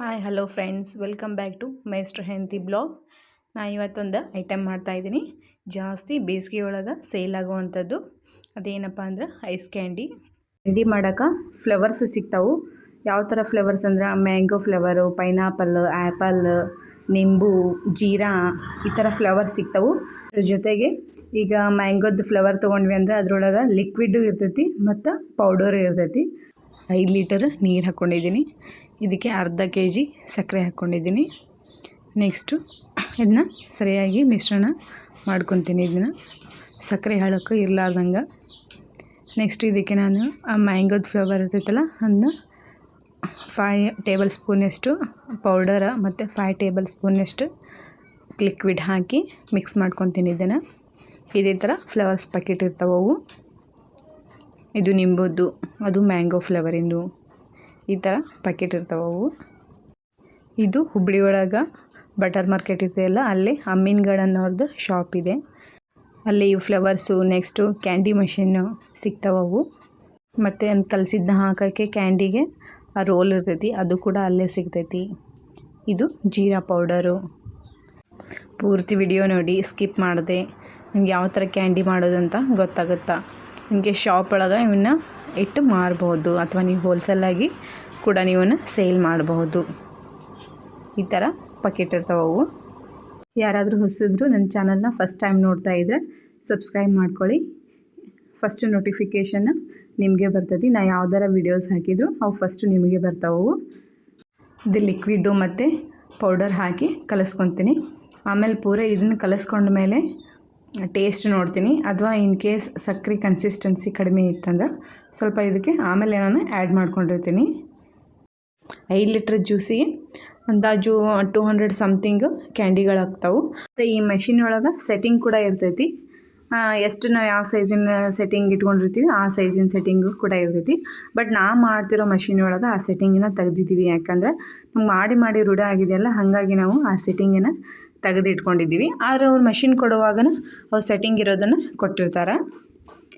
Hi hello friends welcome back to ಮೈಸ್ಟ್ರ್ ಹೆಂತಿ blog ನಾ ಇವತ್ತೊಂದು ಐಟಮ್ ಮಾಡ್ತಾಯಿದ್ದೀನಿ ಜಾಸ್ತಿ ಬೇಸಿಗೆ ಒಳಗೆ ಸೇಲ್ ಆಗುವಂಥದ್ದು. ಅದೇನಪ್ಪ ಅಂದ್ರೆ ಐಸ್ ಕ್ಯಾಂಡಿ ಕ್ಯಾಂಡಿ ಮಾಡೋಕೆ ಫ್ಲವರ್ಸ್ ಸಿಗ್ತಾವೆ. ಯಾವ ಥರ ಫ್ಲವರ್ಸ್ ಅಂದ್ರೆ ಮ್ಯಾಂಗೋ ಫ್ಲವರು ಪೈನಾಪಲ್ ಆ್ಯಪಲ್ ನಿಂಬು, ಜೀರಾ ಈ ಥರ ಫ್ಲೇವರ್ಸ್ ಸಿಗ್ತಾವೆ. ಅದ್ರ ಜೊತೆಗೆ ಈಗ ಮ್ಯಾಂಗೋದ್ ಫ್ಲವರ್ ತೊಗೊಂಡ್ವಿ ಅಂದ್ರೆ ಅದ್ರೊಳಗೆ ಲಿಕ್ವಿಡ್ ಇರ್ತೈತಿ ಮತ್ತು ಪೌಡರು ಇರ್ತೈತಿ. ಐದು ಲೀಟರ್ ನೀರು ಹಾಕ್ಕೊಂಡಿದ್ದೀನಿ ಇದಕ್ಕೆ ಅರ್ಧ ಕೆ ಜಿ ಸಕ್ಕರೆ ಹಾಕ್ಕೊಂಡಿದ್ದೀನಿ. ನೆಕ್ಸ್ಟು ಇದನ್ನ ಸರಿಯಾಗಿ ಮಿಶ್ರಣ ಮಾಡ್ಕೊತೀನಿ ಇದನ್ನು. ಸಕ್ಕರೆ ಹಾಳಕ್ಕೆ ಇರಲಾರ್ದಂಗೆ. ನೆಕ್ಸ್ಟ್ ಇದಕ್ಕೆ ನಾನು ಆ ಮ್ಯಾಂಗೋದ ಫ್ಲೇವರ್ ಇರ್ತೈತಲ್ಲ ಅದನ್ನ ಫೈ ಟೇಬಲ್ ಸ್ಪೂನಷ್ಟು ಪೌಡರ ಮತ್ತು ಫೈ ಟೇಬಲ್ ಸ್ಪೂನಷ್ಟು ಲಿಕ್ವಿಡ್ ಹಾಕಿ ಮಿಕ್ಸ್ ಮಾಡ್ಕೊತೀನಿ ಇದನ್ನು. ಇದೇ ಥರ ಫ್ಲವರ್ಸ್ ಪ್ಯಾಕೆಟ್ ಇರ್ತಾವು ಅವು. ಇದು ನಿಂಬುದು, ಅದು ಮ್ಯಾಂಗೋ ಫ್ಲೇವರಿಂದು ಈ ಥರ ಪ್ಯಾಕೆಟ್ ಇರ್ತಾವೆ ಅವು. ಇದು ಹುಬ್ಬಳ್ಳಿ ಒಳಗೆ ಬಟರ್ ಮಾರ್ಕೆಟ್ ಇದೆಯಲ್ಲ ಅಲ್ಲಿ ಅಮ್ಮಿನ್ಗಡ್ ಅನ್ನೋರ್ದು ಶಾಪ್ ಇದೆ. ಅಲ್ಲಿ ಇವು ಫ್ಲವರ್ಸು ನೆಕ್ಸ್ಟು ಕ್ಯಾಂಡಿ ಮಷಿನ್ನು ಸಿಗ್ತಾವವು ಮತ್ತು ಅಂತ ಕಲಸಿದ್ನ ಹಾಕೋಕ್ಕೆ ಕ್ಯಾಂಡಿಗೆ ಆ ರೋಲ್ ಇರ್ತೈತಿ, ಅದು ಕೂಡ ಅಲ್ಲೇ ಸಿಗ್ತೈತಿ. ಇದು ಜೀರಾ ಪೌಡರು ಪೂರ್ತಿ ವಿಡಿಯೋ ನೋಡಿ ಸ್ಕಿಪ್ ಮಾಡಿದೆ. ನಿಮ್ಗೆ ಯಾವ ಥರ ಕ್ಯಾಂಡಿ ಮಾಡೋದಂತ ಗೊತ್ತಾಗುತ್ತಾ? ನಿಮಗೆ ಶಾಪ್ ಒಳಗೆ ಇವನ್ನ ಇಟ್ಟು ಮಾರ್ಬೋದು. ಅಥವಾ ನೀವು ಹೋಲ್ಸೇಲಾಗಿ ಕೂಡ ನೀವನ್ನ ಸೇಲ್ ಮಾಡಬಹುದು ಈ ಥರ ಪಕೆಟ್ ಇರ್ತಾವೆ ಅವು. ಯಾರಾದರೂ ಹೊಸಬ್ರು ನನ್ನ ಚಾನಲ್ನ ಫಸ್ಟ್ ಟೈಮ್ ನೋಡ್ತಾ ಇದ್ದರೆ ಸಬ್ಸ್ಕ್ರೈಬ್ ಮಾಡ್ಕೊಳ್ಳಿ. ಫಸ್ಟು ನೋಟಿಫಿಕೇಷನ್ ನಿಮಗೆ ಬರ್ತದೆ. ನಾ ಯಾವ್ದಾರ ವೀಡಿಯೋಸ್ ಹಾಕಿದ್ರು ಅವು ಫಸ್ಟು ನಿಮಗೆ ಬರ್ತಾವೆ ಇದು ಲಿಕ್ವಿಡ್ಡು ಮತ್ತು ಪೌಡರ್ ಹಾಕಿ ಕಲಸ್ಕೊತೀನಿ. ಆಮೇಲೆ ಪೂರ ಇದನ್ನು ಕಲಸ್ಕೊಂಡ ಮೇಲೆ ಟೇಸ್ಟ್ ನೋಡ್ತೀನಿ. ಅಥವಾ ಇನ್ ಕೇಸ್ ಸಕ್ಕರೆ ಕನ್ಸಿಸ್ಟೆನ್ಸಿ ಕಡಿಮೆ ಇತ್ತಂದ್ರೆ ಸ್ವಲ್ಪ ಇದಕ್ಕೆ ಆಮೇಲೆ ನಾನು ಆ್ಯಡ್ ಮಾಡ್ಕೊಂಡಿರ್ತೀನಿ. ಐದು ಲೀಟ್ರ್ ಜ್ಯೂಸಿಗೆ ಅಂದಾಜು ಟೂ ಹಂಡ್ರೆಡ್ ಸಮಥಿಂಗ್ ಕ್ಯಾಂಡಿಗಳಾಗ್ತಾವೆ ಮತ್ತು ಈ ಮೆಷಿನ್ ಒಳಗೆ ಸೆಟ್ಟಿಂಗ್ ಕೂಡ ಇರ್ತೈತಿ. ಎಷ್ಟು ನಾವು ಯಾವ ಸೈಜಿನ ಸೆಟ್ಟಿಂಗ್ ಇಟ್ಕೊಂಡಿರ್ತೀವಿ, ಆ ಸೈಜಿನ ಸೆಟ್ಟಿಂಗು ಕೂಡ ಇರ್ತೈತಿ. ಬಟ್ ನಾ ಮಾಡ್ತಿರೋ ಮಷಿನ್ ಒಳಗೆ ಆ ಸೆಟ್ಟಿಂಗಿನ ತೆಗ್ದಿದ್ದೀವಿ. ಯಾಕಂದ್ರೆ ನಮ್ಗೆ ಮಾಡಿ ಮಾಡಿ ರೂಢ ಆಗಿದೆಯಲ್ಲ, ಹಾಗಾಗಿ ನಾವು ಆ ಸೆಟ್ಟಿಂಗಿನ ತೆಗೆದು ಇಟ್ಕೊಂಡಿದ್ದೀವಿ ಆದರೆ ಅವ್ರು ಮಷಿನ್ ಕೊಡುವಾಗ ಅವ್ರು ಸೆಟ್ಟಿಂಗ್ ಇರೋದನ್ನು ಕೊಟ್ಟಿರ್ತಾರೆ.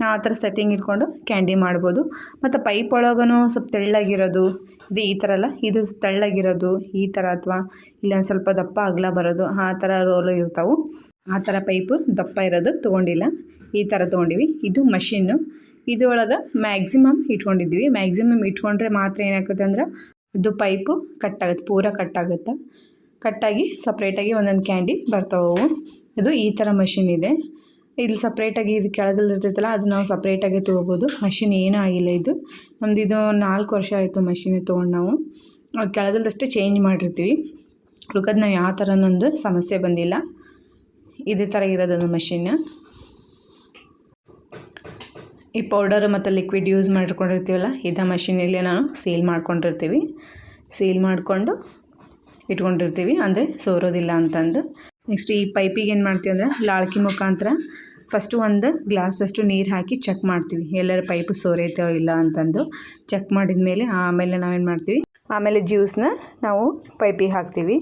ನಾವು ಆ ಥರ ಸೆಟ್ಟಿಂಗ್ ಇಟ್ಕೊಂಡು ಕ್ಯಾಂಡಿ ಮಾಡ್ಬೋದು. ಮತ್ತು ಪೈಪ್ ಒಳಗೂ ಸ್ವಲ್ಪ ತೆಳ್ಳಗಿರೋದು, ಇದು ಈ ಥರ ಅಲ್ಲ, ಇದು ತೆಳ್ಳಗಿರೋದು, ಈ ಥರ ಅಥವಾ ಇಲ್ಲ ಸ್ವಲ್ಪ ದಪ್ಪ ಅಗಲ ಬರೋದು, ಆ ಥರ ರೋಲು ಇರ್ತಾವೆ. ಆ ಥರ ಪೈಪು ದಪ್ಪ ಇರೋದು ತೊಗೊಂಡಿಲ್ಲ. ಈ ಥರ ತೊಗೊಂಡಿವಿ. ಇದು ಮಷಿನ್ನು ಇದ್ರೊಳಗೆ ಮ್ಯಾಕ್ಸಿಮಮ್ ಇಟ್ಕೊಂಡಿದ್ದೀವಿ. ಮ್ಯಾಕ್ಸಿಮಮ್ ಇಟ್ಕೊಂಡ್ರೆ ಮಾತ್ರ ಏನಾಗುತ್ತೆ ಅಂದ್ರೆ ಇದು ಪೈಪು ಕಟ್ಟಾಗುತ್ತೆ ಪೂರ ಕಟ್ಟಾಗುತ್ತೆ ಕಟ್ಟಾಗಿ ಸಪ್ರೇಟಾಗಿ ಒಂದೊಂದು ಕ್ಯಾಂಡಿ ಬರ್ತಾವೆ ಇದು ಈ ಥರ ಮಷಿನ್ ಇದೆ. ಇಲ್ಲಿ ಸಪ್ರೇಟಾಗಿ ಇದು ಕೆಳಗಲ್ಲಿ ಇರ್ತೈತಲ್ಲ, ಅದು ನಾವು ಸಪ್ರೇಟಾಗಿ ತೊಗೋಬೋದು. ಮಷಿನ್ ಏನೂ ಆಗಿಲ್ಲ ಇದು. ನಮ್ದು ಇದು ನಾಲ್ಕು ವರ್ಷ ಆಯಿತು ಮಷಿನ್ ತೊಗೊಂಡು ನಾವು. ಕೆಳಗಲ್ದಷ್ಟೇ ಚೇಂಜ್ ಮಾಡಿರ್ತೀವಿ. ಉಳ್ಕದು ನಾವು ಯಾವ ಥರನೊಂದು ಸಮಸ್ಯೆ ಬಂದಿಲ್ಲ. ಇದೇ ಥರ ಇರೋದೊಂದು ಮಷಿನ್. ಈ ಪೌಡರ್ ಮತ್ತು ಲಿಕ್ವಿಡ್ ಯೂಸ್ ಮಾಡಿಕೊಂಡಿರ್ತೀವಲ್ಲ, ಇದೇ ಮಷಿನಲ್ಲೇ ನಾನು ಸೀಲ್ ಮಾಡ್ಕೊಂಡಿರ್ತೀವಿ. ಸೀಲ್ ಮಾಡಿಕೊಂಡು ಇಟ್ಕೊಂಡಿರ್ತೀವಿ. ಅಂದರೆ ಸೋರೋದಿಲ್ಲ ಅಂತಂದು. ನೆಕ್ಸ್ಟ್ ಈ ಪೈಪಿಗೆ ಏನು ಮಾಡ್ತೀವಿ ಅಂದರೆ ಲಾಳ್ಕಿ ಮುಖಾಂತರ ಫಸ್ಟು ಒಂದು ಗ್ಲಾಸಷ್ಟು ನೀರು ಹಾಕಿ ಚೆಕ್ ಮಾಡ್ತೀವಿ. ಎಲ್ಲರ ಪೈಪ್ ಸೋರೈತೋ ಇಲ್ಲ ಅಂತಂದು ಚೆಕ್ ಮಾಡಿದ ಮೇಲೆ ಆಮೇಲೆ ನಾವೇನು ಮಾಡ್ತೀವಿ? ಆಮೇಲೆ ಜ್ಯೂಸನ್ನ ನಾವು ಪೈಪಿಗೆ ಹಾಕ್ತೀವಿ.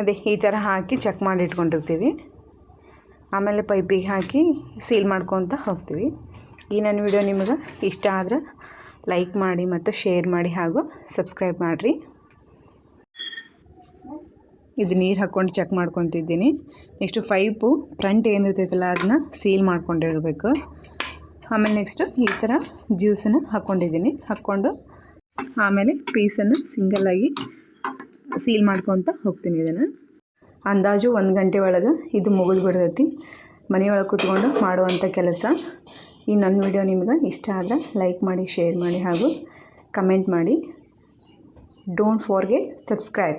ಅದೇ ಈ ಥರ ಹಾಕಿ ಚೆಕ್ ಮಾಡಿ ಇಟ್ಕೊಂಡಿರ್ತೀವಿ. ಆಮೇಲೆ ಪೈಪಿಗೆ ಹಾಕಿ ಸೀಲ್ ಮಾಡ್ಕೊತ ಹೋಗ್ತೀವಿ. ಈ ನನ್ನ ವಿಡಿಯೋ ನಿಮಗೆ ಇಷ್ಟ ಆದ್ರೆ ಲೈಕ್ ಮಾಡಿ ಮತ್ತು ಶೇರ್ ಮಾಡಿ ಹಾಗೂ ಸಬ್ಸ್ಕ್ರೈಬ್ ಮಾಡಿರಿ. ಇದು ನೀರು ಹಾಕ್ಕೊಂಡು ಚೆಕ್ ಮಾಡ್ಕೊತಿದ್ದೀನಿ. ನೆಕ್ಸ್ಟು ಪೈಪು ಫ್ರಂಟ್ ಏನಿರ್ತೈತಲ್ಲ ಅದನ್ನ ಸೀಲ್ ಮಾಡ್ಕೊಂಡಿರಬೇಕು. ಆಮೇಲೆ ನೆಕ್ಸ್ಟು ಈ ಥರ ಜ್ಯೂಸನ್ನು ಹಾಕ್ಕೊಂಡಿದ್ದೀನಿ ಹಾಕ್ಕೊಂಡು ಆಮೇಲೆ ಪೀಸನ್ನು ಸಿಂಗಲ್ಲಾಗಿ ಸೀಲ್ ಮಾಡ್ಕೊತ ಹೋಗ್ತೀನಿ ಇದನ್ನು. ಅಂದಾಜು ಒಂದು ಗಂಟೆ ಒಳಗೆ ಇದು ಮುಗಿದು ಬಿಡ್ತೈತಿ ಮನೆಯೊಳಗೆ ಕೂತ್ಕೊಂಡು ಮಾಡುವಂಥ ಕೆಲಸ. ಈ ನನ್ನ ವಿಡಿಯೋ ನಿಮ್ಗೆ ಇಷ್ಟ ಆದರೆ ಲೈಕ್ ಮಾಡಿ ಶೇರ್ ಮಾಡಿ ಹಾಗೂ ಕಮೆಂಟ್ ಮಾಡಿ. Don't forget subscribe